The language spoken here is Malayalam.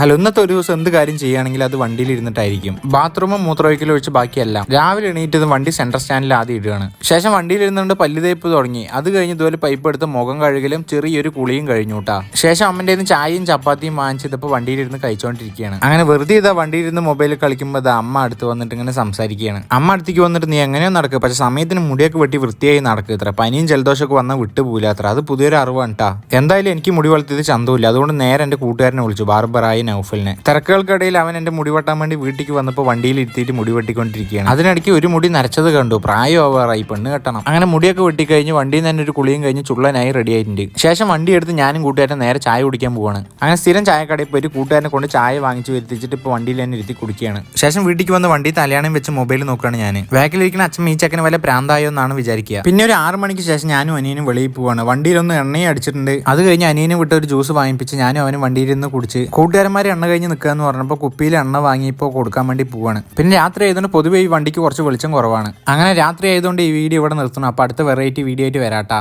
ഹലോ ഇന്നത്തെ ഒരു ദിവസം എന്ത് കാര്യം ചെയ്യുകയാണെങ്കിൽ അത് വണ്ടിയിൽ ഇരുന്നിട്ടായിരിക്കും ബാത്റൂമും മൂത്രമൊഴിക്കലും ഒഴിച്ച് ബാക്കിയല്ല. രാവിലെ എണീറ്റത് വണ്ടി സെൻട്രൽ സ്റ്റാൻഡിൽ ആദ്യം ഇടുകയാണ്. ശേഷം വണ്ടിയിൽ ഇരുന്നുകൊണ്ട് പല്ല് തേപ്പ് തുടങ്ങി. അത് കഴിഞ്ഞ് ഇതുപോലെ പൈപ്പ് എടുത്ത് മുഖം കഴുകലും ചെറിയൊരു കുളിയും കഴിഞ്ഞു കേട്ടാ ശേഷം അമ്മന്റെ ചായയും ചപ്പാത്തിയും വാങ്ങിച്ചതിപ്പോൾ വണ്ടിയിലിരുന്ന് കഴിച്ചുകൊണ്ടിരിക്കുകയാണ് അങ്ങനെ വെറുതെ ഇതാ വണ്ടിയിരുന്ന് മൊബൈലിൽ കളിക്കുമ്പോൾ അത് അമ്മ അടുത്ത് വന്നിട്ട് ഇങ്ങനെ സംസാരിക്കുകയാണ്. അമ്മ അടുത്തേക്ക് വന്നിട്ട് നീ എങ്ങനെയോ നടക്കുക പക്ഷെ സമയത്തിന് മുടിയൊക്കെ വെട്ടി വൃത്തിയായി നടക്കുക ഇത്ര. പനിയും ജലദോഷമൊക്കെ വന്നാൽ വിട്ടുപോകില്ല അത്ര. അത് പുതിയൊരു അറിവാണ് കേട്ടാ എന്തായാലും എനിക്ക് മുടി വളർത്തിയത് ചന്തമില്ല അതുകൊണ്ട് നേരെ എന്റെ കൂട്ടുകാരനെ വിളിച്ചു. ബാർബറായി നൗഫലിനെ. തിരക്കുകൾക്കിടയിൽ അവൻ എന്റെ മുടി വെട്ടാൻ വേണ്ടി വീട്ടിലേക്ക് വന്നപ്പോൾ വണ്ടിയിൽ ഇരുത്തിയിട്ട് മുടി വെട്ടിക്കൊണ്ടിരിക്കുകയാണ്. അതിനിടയ്ക്ക് ഒരു മുടി നരച്ചത് കണ്ടു. പ്രായം ഓവറായി പെണ്ണ് കെട്ടണം. അങ്ങനെ മുടിയൊക്കെ വെട്ടിക്കഴിഞ്ഞ് വണ്ടിയിൽ നിന്ന് തന്നെ ഒരു കുളിയും കഴിഞ്ഞ് ചുള്ളനായി റെഡി ആയിട്ടുണ്ട്. ശേഷം വണ്ടി എടുത്ത് ഞാനും കൂട്ടുകാരൻ നേരെ ചായ കുടിക്കാൻ പോവാണ്. അങ്ങനെ സ്ഥിരം ചായക്കടയിൽ പോയി കൂട്ടുകാരനെ കൊണ്ട് ചായ വാങ്ങിച്ച് വരുത്തിച്ചിട്ട് ഇപ്പോൾ വണ്ടിയിൽ തന്നെ ഇരുത്തി കുടിക്കുകയാണ്. ശേഷം വീട്ടിലേക്ക് വന്ന് വണ്ടി തലയാണം വെച്ച് മൊബൈൽ നോക്കുകയാണ് ഞാൻ. ബാക്കിലിരിക്കുന്ന അച്ഛൻ ഈ ചക്കന് വല്ല പ്രാന്തായോ എന്നാണ് വിചാരിക്കുക. പിന്നെ ഒരു ആറ് മണിക്ക് ശേഷം ഞാനും അനിയനും വെളിയിൽ പോവാണ്. വണ്ടിയിലൊന്ന് എണ്ണയും അടിച്ചിട്ടുണ്ട്. അത് കഴിഞ്ഞ് അനിയനും വിട്ട് ഒരു ജ്യൂസ് വാങ്ങിപ്പിച്ച് ഞാനും അവനും വണ്ടിയിൽ നിന്ന് കുടിച്ച്. കൂട്ടുകാരന്മാർ എണ്ണ കഴിഞ്ഞ് നിൽക്കുക എന്ന് പറഞ്ഞപ്പോൾ കുപ്പിയിൽ എണ്ണ വാങ്ങിയപ്പോൾ കൊടുക്കാൻ വേണ്ടി പോവാണ്. പിന്നെ രാത്രി ആയതുകൊണ്ട് പൊതുവേ ഈ വണ്ടിക്ക് കുറച്ച് വെളിച്ചം കുറവാണ്. അങ്ങനെ രാത്രി ആയതുകൊണ്ട് ഈ വീഡിയോ ഇവിടെ നിർത്തണം. അപ്പോൾ അടുത്ത വെറൈറ്റി വീഡിയോ ആയിട്ട് വരാട്ടാ.